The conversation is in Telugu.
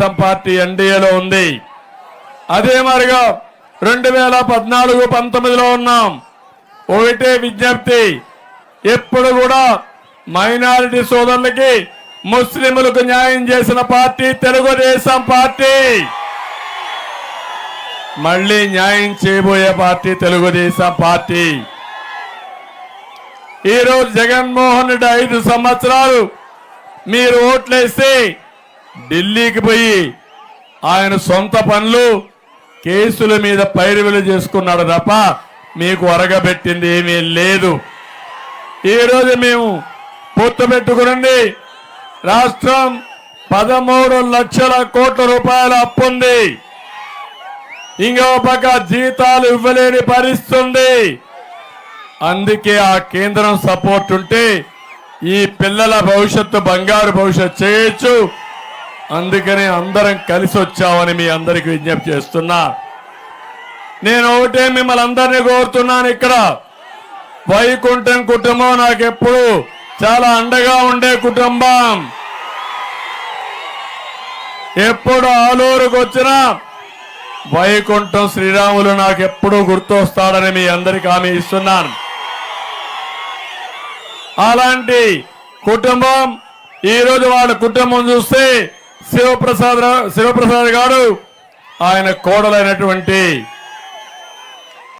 తెలుగుదేశం పార్టీ ఎన్డీఏలో ఉంది. అదే మరిగా రెండు వేల పద్నాలుగు పంతొమ్మిదిలో ఉన్నాం. ఒకటే విజ్ఞప్తి ఎప్పుడు కూడా మైనారిటీ సోదరులకి ముస్లింలకు న్యాయం చేసిన పార్టీ తెలుగుదేశం పార్టీ. మళ్ళీ న్యాయం చేయబోయే పార్టీ తెలుగుదేశం పార్టీ. ఈరోజు జగన్మోహన్ రెడ్డి ఐదు సంవత్సరాలు మీరు ఓట్లేసి ఢిల్లీకి పోయి ఆయన సొంత పనులు కేసుల మీద పైరువులు చేసుకున్నాడు తప్ప మీకు అరగబెట్టింది ఏమీ లేదు. ఈరోజు మేము పొత్తు పెట్టుకునండి. రాష్ట్రం పదమూడు లక్షల కోట్ల రూపాయల అప్పుంది ఇంకో పక్క జీతాలు ఇవ్వలేని పరిస్థితుంది అందుకే ఆ కేంద్రం సపోర్ట్ ఉంటే ఈ పిల్లల భవిష్యత్తు బంగారు భవిష్యత్తు చేయొచ్చు. అందుకని అందరం కలిసి వచ్చామని మీ అందరికి విజ్ఞప్తి చేస్తున్నా. నేను ఒకటే మిమ్మల్ని అందరినీ కోరుతున్నాను ఇక్కడ. వైకుంఠం కుటుంబం నాకు ఎప్పుడు చాలా అండగా ఉండే కుటుంబం. ఎప్పుడు ఆలూరుకు వచ్చినా వైకుంఠం శ్రీరాములు నాకు ఎప్పుడూ గుర్తొస్తాడని మీ అందరికి హామీ ఇస్తున్నాను. అలాంటి కుటుంబం ఈరోజు వాళ్ళ కుటుంబం చూస్తే శివప్రసాద్ శివప్రసాద్ గారు ఆయన కోడలైనటువంటి